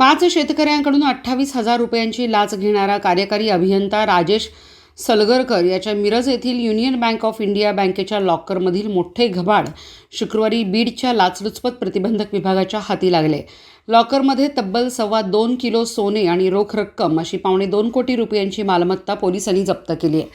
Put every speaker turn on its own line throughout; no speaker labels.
पाच शेतकऱ्यांकडून अठ्ठावीस हजार रुपयांची लाच घेणारा कार्यकारी अभियंता राजेश सलगरकर याच्या मिरज येथील युनियन बँक ऑफ इंडिया बँकेच्या लॉकरमधील मोठे घबाड शुक्रवारी बीडच्या लाचलुचपत प्रतिबंधक विभागाच्या हाती लागले. लॉकरमध्ये तब्बल सव्वा दोन किलो सोने आणि रोख रक्कम अशी पावणे दोन कोटी रुपयांची मालमत्ता पोलिसांनी जप्त केली आहे.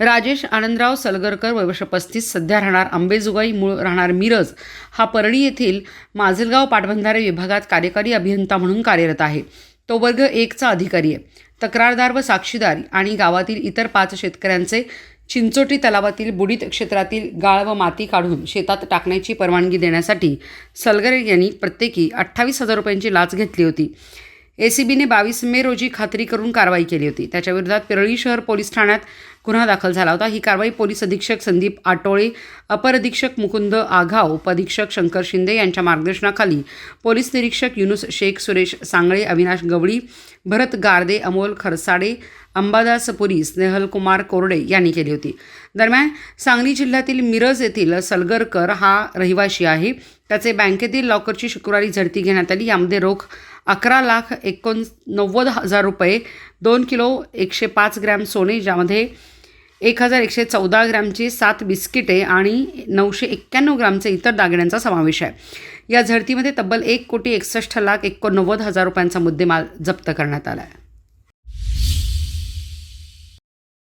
राजेश आनंदराव सलगरकर वर्ष पस्तीस सध्या राहणार आंबेजोगाई मूळ राहणार मिरज. हा परळी येथील माजलगाव पाटबंधारे विभागात कार्यकारी अभियंता म्हणून कार्यरत आहे. तो वर्ग एकचा अधिकारी आहे. तक्रारदार व साक्षीदार आणि गावातील इतर पाच शेतकऱ्यांचे चिंचोटी तलावातील बुडीत क्षेत्रातील गाळ व माती काढून शेतात टाकण्याची परवानगी देण्यासाठी सलगर यांनी प्रत्येकी अठ्ठावीस हजार रुपयांची लाच घेतली होती. ए सी बीने बावीस मे रोजी खात्री करून कारवाई केली होती. त्याच्या विरोधात पिरळी शहर पोलीस ठाण्यात गुन्हा दाखल झाला होता. ही कारवाई पोलीस अधीक्षक संदीप आटोळे अपर अधीक्षक मुकुंद आघाव उपअधीक्षक शंकर शिंदे यांच्या मार्गदर्शनाखाली पोलीस निरीक्षक युनुस शेख सुरेश सांगळे अविनाश गवळी भरत गारदे अमोल खरसाडे अंबादास पुरी स्नेहल कुमार कोरडे यांनी केली होती. दरम्यान सांगली जिल्ह्यातील मिरज येथील सलगरकर हा रहिवाशी आहे. त्याचे बँकेतील लॉकरची शुक्रवारी झडती घेण्यात आली. यामध्ये रोख अकरा लाख एकोणनव्वद हजार रुपये दोन किलो एकशे पाच ग्रॅम सोने ज्यामध्ये एक हजार एकशे चौदा ग्रॅमची सात बिस्किटे आणि नऊशे एक्क्याण्णव ग्रॅमचे इतर दागिन्यांचा समावेश आहे. या झडतीमध्ये तब्बल एक कोटी एकसष्ट लाख एकोणनव्वद हजार रुपयांचा मुद्देमाल जप्त करण्यात आला आहे.